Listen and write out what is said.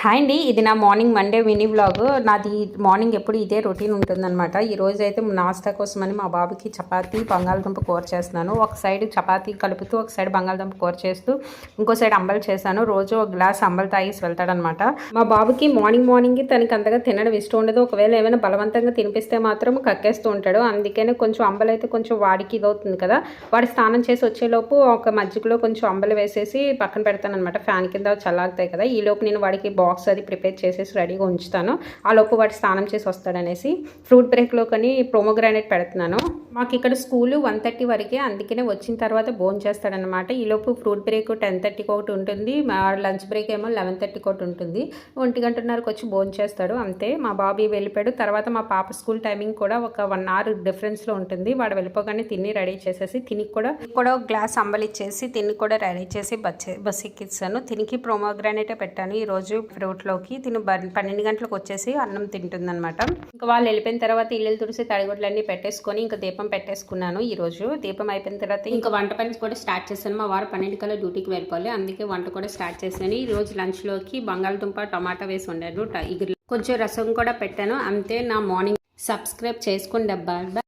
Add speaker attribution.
Speaker 1: Hi అండి ఇది నా మార్నింగ్ మండే మినీ బ్లాగ్ నాది మార్నింగ్ ఎప్పుడు ఇదే రొటీన్ ఉంటుందన్నమాట. ఈరోజు అయితే నాస్తా కోసమని మా బాబుకి చపాతీ బంగాళదుంప కూర చేస్తున్నాను. ఒక సైడ్ చపాతీ కలుపుతూ ఒక సైడ్ బంగాళదుంప కూర చేస్తూ ఇంకో సైడ్ అంబలు చేశాను. రోజు ఒక గ్లాస్ అంబలు తాగేసి వెళ్తాడనమాట మా బాబుకి మార్నింగ్ మార్నింగ్ తనకి అంతగా తినడం ఇష్టం ఉండదు. ఒకవేళ ఏమైనా బలవంతంగా తినిపిస్తే మాత్రం కక్కేస్తూ ఉంటాడు. అందుకనే కొంచెం అంబలు అయితే కొంచెం వాడికి ఇదవుతుంది కదా. వాడు స్నానం చేసి వచ్చేలోపు ఒక మజ్జిగలో కొంచెం అంబలు వేసేసి పక్కన పెడతాను అనమాట ఫ్యాన్ కింద చల్లాగుతాయి కదా. ఈ లోపు నేను వాడికి బాక్స్ అది ప్రిపేర్ చేసేసి రెడీగా ఉంచుతాను. ఆ లోపు వాడు స్నానం చేసి వస్తాడనేసి ఫ్రూట్ బ్రేక్లో కానీ ప్రోమోగ్రానైట్ పెడుతున్నాను. మాకు ఇక్కడ స్కూల్ వన్ థర్టీ వరకే అందుకనే వచ్చిన తర్వాత భోజనం చేస్తాడనమాట ఈ లోపు ఫ్రూట్ బ్రేక్ టెన్ థర్టీకి ఒకటి ఉంటుంది మా లంచ్ బ్రేక్ ఏమో లెవెన్ థర్టీకి ఒకటి ఉంటుంది. ఒంటి గంటన్నరకు వచ్చి భోజనం చేస్తాడు అంతే. మా బాబీ వెళ్ళిపోయాడు. తర్వాత మా పాప స్కూల్ టైమింగ్ కూడా ఒక వన్ అవర్ డిఫరెన్స్లో ఉంటుంది. వాడు వెళ్ళిపోగానే తిని రెడీ చేసేసి తిని కూడా కూడా ఒక గ్లాస్ అంబలిచ్చేసి తిని కూడా రెడీ చేసి బస్ బస్ ఎక్కిస్తాను. తినికి ప్రోమోగ్రానేటే పెట్టాను. ఈ రోజు ఫ్రూట్లోకి తిను పన్నెండు గంటలకు వచ్చేసి అన్నం తింటుందన్నమాట. ఇంకా వాళ్ళు వెళ్ళిపోయిన తర్వాత ఇల్లు తుడిసి తడిగొడ్లన్నీ పెట్టేసుకొని ఇంకా దీపం పెట్టేసుకున్నాను ఈరోజు. దీపం అయిపోయిన తర్వాత ఇంకా వంట పని కూడా స్టార్ట్ చేశాను. మా వారు పన్నెండు కల్లా డ్యూటీకి వెళ్ళిపోవాలి. అందుకే వంట కూడా స్టార్ట్ చేశాను. ఈ రోజు లంచ్లోకి బంగాళదుంప టమాటా వేసి వండాను ఇగురు కొంచెం రసం కూడా పెట్టాను. అంతే నా మార్నింగ్ సబ్స్క్రైబ్ చేసుకోండి అబ్బా